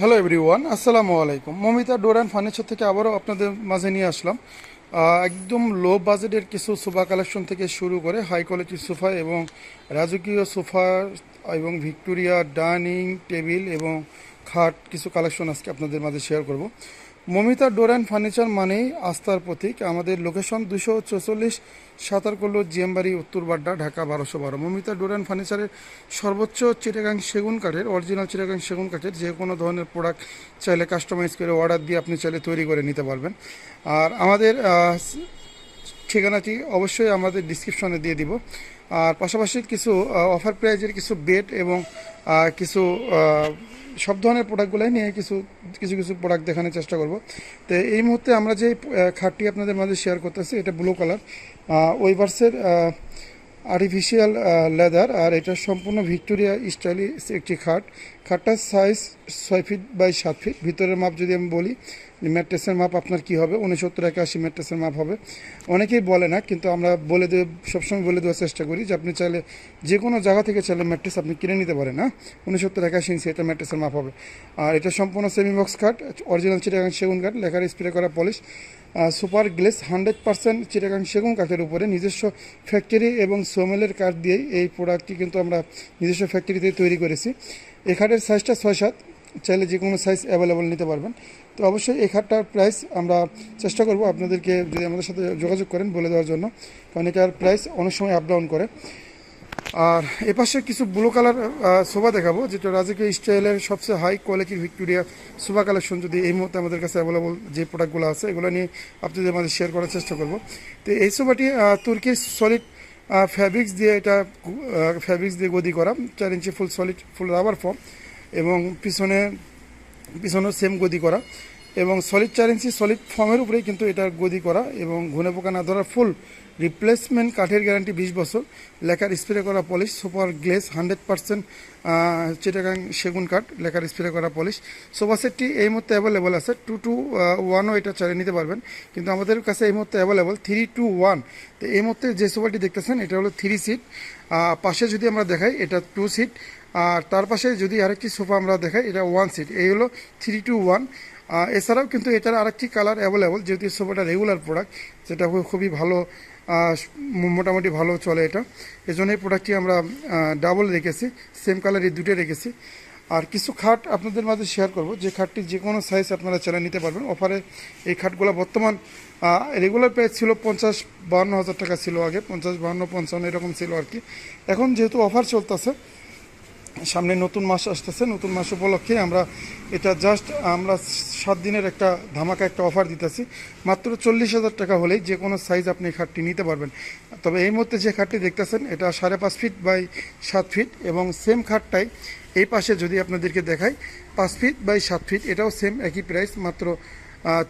Hello everyone আসসালামু আলাইকুম Momita door and furniture থেকে আবারও আপনাদের মাঝে নিয়ে আসলাম। একদম লো বাজেটের কিছু সোফা কালেকশন থেকে শুরু করে হাই কোয়ালিটির সোফা এবং রাজকীয় সোফা এবং ভিক্টোরিয়া ডাইনিং টেবিল এবং খাট কিছু কালেকশন আজকে আপনাদের মাঝে শেয়ার করব। মমিতা ডোর অ্যান্ড ফার্নিচার মানেই আস্থার প্রতীক। আমাদের লোকেশন দুশো চৌচল্লিশ সাতারকল্লো জিএমবাড়ি উত্তর বাড্ডা ঢাকা বারোশো বারো। মমিতা ডোর অ্যান্ড ফার্নিচারের সর্বোচ্চ চিটাগাং সেগুন কাঠের, অরিজিনাল চিটাগাং সেগুন কাঠের যে কোনো ধরনের প্রোডাক্ট চাইলে কাস্টমাইজ করে অর্ডার দিয়ে আপনি চাইলে তৈরি করে নিতে পারবেন। আর আমাদের ঠিকানাটি অবশ্যই আমাদের ডিসক্রিপশনে দিয়ে দিব। আর পাশাপাশি কিছু অফার প্রাইজের কিছু বেড এবং কিছু সব ধরনের প্রোডাক্টগুলাই নিয়ে কিছু কিছু কিছু প্রোডাক্ট দেখানোর চেষ্টা করব। তো এই মুহূর্তে আমরা যে খাটটি আপনাদের মাঝে শেয়ার করতেছি, এটা ব্লু কালার ওইভার্সের আর্টিফিশিয়াল লেদার আর এটা সম্পূর্ণ ভিক্টোরিয়া স্টাইলি একটি খাট। খাটটার সাইজ ছয় ফিট বাই সাত ফিট ভিতরের মাপ যদি আমি বলি ম্যাট্রেসের মাপ আপনার কি হবে? উনসত্তর, একাশি ম্যাট্রেসের মাপ হবে। অনেকেই বলে না, কিন্তু আমরা বলে দিয়ে সবসময় বলে দেওয়ার চেষ্টা করি যে আপনি চাইলে যে কোনো জায়গা থেকে চাইলে ম্যাট্রেস আপনি কিনে নিতে পারেন, না? উনসত্তর, একাশি ইঞ্চি এটা ম্যাট্রেসের মাপ হবে। আর এটা সম্পূর্ণ সেমি বক্স কাঠ অরিজিনাল চিটাগাং সেগুন কাঠ, লেখার স্প্রে করা polish super glaze hundred percent Chittagong সেগুন কাঠের উপরে নিজস্ব ফ্যাক্টরি এবং সোমেলের কাঠ দিয়েই এই প্রোডাক্টটি কিন্তু আমরা নিজস্ব ফ্যাক্টরিতে তৈরি করেছি। এই খাটের সাইজটা ছয় সাত চাইলে যে কোনো সাইজ অ্যাভেলেবল নিতে পারবেন। তো অবশ্যই এই খাটটার প্রাইস আমরা চেষ্টা করব আপনাদেরকে যদি আমাদের সাথে যোগাযোগ করেন বলে দেওয়ার জন্য। কারণ এটার প্রাইস অনেক সময় আপ ডাউন করে। আর এপাশে কিছু ব্লু কালার সোফা দেখাবো, যেটা রাজকীয় স্টাইলের সবচেয়ে হাই কোয়ালিটির ভিক্টোরিয়া সোফা কালেকশন যদি এই মুহূর্তে আমাদের কাছে অ্যাভেলেবল যে প্রোডাক্টগুলো আছে, এগুলো নিয়ে আপনাদের মাঝে শেয়ার করার চেষ্টা করব। তো এই সোফাটি তুর্কির সলিড ফ্যাব্রিক্স দিয়ে এটা ফ্যাব্রিক্স দিয়ে গদি করা, চার inch full solid full rubber foam এবং পিছনে, পিছনেও সেম গদি করা এবং সলিড চার ইঞ্চি সলিড ফর্মের উপরেই কিন্তু এটা গদি করা এবং ঘুনে পোকা না ধরার ফুল রিপ্লেসমেন্ট কাঠের গ্যারান্টি বিশ বছর। লেখার স্প্রে করা polish super glaze hundred percent Chittagong সেগুন কাঠ লেখার স্প্রে করা পলিশ সোফা সেটটি এই মুহূর্তে অ্যাভেলেবল আছে। টু টু ওয়ানও এটা চালিয়ে নিতে পারবেন। কিন্তু আমাদের কাছে এই মুহূর্তে অ্যাভেলেবল থ্রি টু ওয়ান তো এই মুহূর্তে যে সোফাটি দেখতেছেন, এটা হলো থ্রি সিট পাশে যদি আমরা দেখাই, এটা টু সিট আর তার পাশে যদি আরেকটি সোফা আমরা দেখাই, এটা ওয়ান সিট এই হলো থ্রি টু ওয়ান এছাড়াও কিন্তু এটার আরেকটি কালার অ্যাভেলেবল যেহেতু সোফাটা রেগুলার প্রোডাক্ট যেটা খুবই ভালো মোটামুটি ভালো চলে এটা। এজন্য এই প্রোডাক্টটি আমরা ডাবল রেখেছি সেম কালার এই দুটো রেখেছি। আর কিছু খাট আপনাদের মাঝে শেয়ার করব, যে খাটটি যে কোনো সাইজ আপনারা চালিয়ে নিতে পারবেন। অফারে এই খাটগুলো বর্তমান রেগুলার প্রাইস ছিল পঞ্চাশ বাহান্ন হাজার টাকা ছিল আগে, পঞ্চাশ বাহান্ন, পঞ্চান্ন এরকম ছিল আর কি। এখন যেহেতু অফার চলতেছে সামনে নতুন মাস আসতেছে, নতুন মাস উপলক্ষে আমরা এটা জাস্ট আমরা সাত দিনের একটা ধামাকা একটা অফার দিতেছি। মাত্র চল্লিশ হাজার টাকা হলেই যে কোনো সাইজ আপনি খাটটি নিতে পারবেন। তবে এই মুহূর্তে যে খাটটি দেখতেছেন, এটা সাড়ে পাঁচ ফিট বাই সাত ফিট এবং সেম খাটটাই এই পাশে যদি আপনাদেরকে দেখাই, পাঁচ ফিট বাই সাত ফিট এটাও সেম একই প্রাইস মাত্র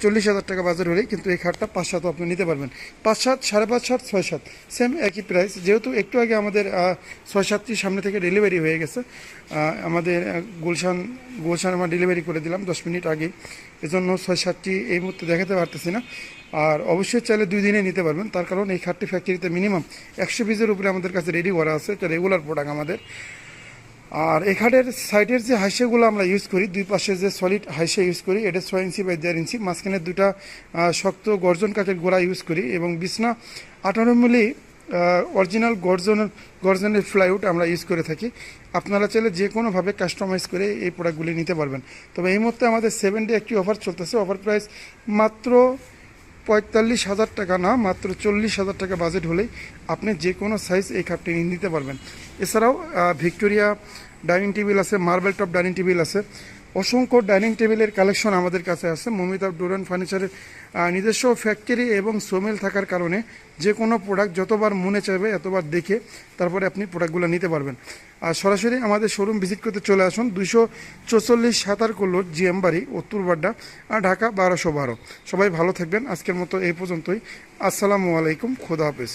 চল্লিশ হাজার টাকা বাজার হলেই কিন্তু এই খাটটা পাঁচ সাতও আপনি নিতে পারবেন। পাঁচ সাত, সাড়ে পাঁচ সাত, ছয় সাত। সেম একই প্রাইস যেহেতু একটু আগে আমাদের ছয় সাতটি সামনে থেকে ডেলিভারি হয়ে গেছে। আমাদের গুলশান গুলশান আমরা ডেলিভারি করে দিলাম দশ মিনিট আগে। এজন্য ছয় সাতটি এই মুহূর্তে দেখাতে পারতেছি না। আর অবশ্যই চাইলে দুই দিনে নিতে পারবেন। তার কারণ এই খাটটি ফ্যাক্টরিতে মিনিমাম একশো পিসের উপরে আমাদের কাছে রেডি করা আছে। এটা রেগুলার প্রোডাক্ট আমাদের। আর এই খাটের সাইডের যে হাইসেগুলো আমরা ইউজ করি, দুই পাশে যে সলিড হাইসে ইউজ করি, এটা ছয় ইঞ্চি বাই দেড় ইঞ্চি, মাঝখানে দুটা শক্ত গর্জন কাঠের গোড়া ইউজ করি এবং বিছনা আঠারো মিলি অরিজিনাল গর্জন, গর্জনের ফ্লাইউড আমরা ইউজ করে থাকি। আপনারা চাইলে যে কোনোভাবে কাস্টমাইজ করে এই প্রোডাক্টগুলি নিতে পারবেন। তবে এই মুহূর্তে আমাদের সেভেন ডে একটি অফার চলতেছে। অফার প্রাইস মাত্র পঁয়তাল্লিশ হাজার টাকা না, মাত্র চল্লিশ হাজার টাকা বাজেট হলেই আপনি যে কোনো সাইজ এই খাটটি নিতে পারবেন। এছাড়াও ভিক্টোরিয়া ডাইনিং টেবিল আছে মার্বেল টপ ডাইনিং টেবিল আছে। অসংখ্য ডাইনিং টেবিলের কালেকশন আমাদের কাছে আছে। মমিতা ডোরান ফার্নিচারের নিজস্ব ফ্যাক্টরি এবং সোমেল থাকার কারণে যে কোনো প্রোডাক্ট যতবার মনে চাইবে এতবার দেখে তারপরে আপনি প্রোডাক্টগুলো নিতে পারবেন। আর সরাসরি আমাদের শোরুম ভিজিট করতে চলে আসুন। দুশো চৌচল্লিশ সাতার কল্লোর জিএম বাড়ি উত্তরবাড্ডা আর ঢাকা বারোশো বারো। সবাই ভালো থাকবেন। আজকের মতো এই পর্যন্তই। আসসালামু আলাইকুম। খোদা হাফেজ।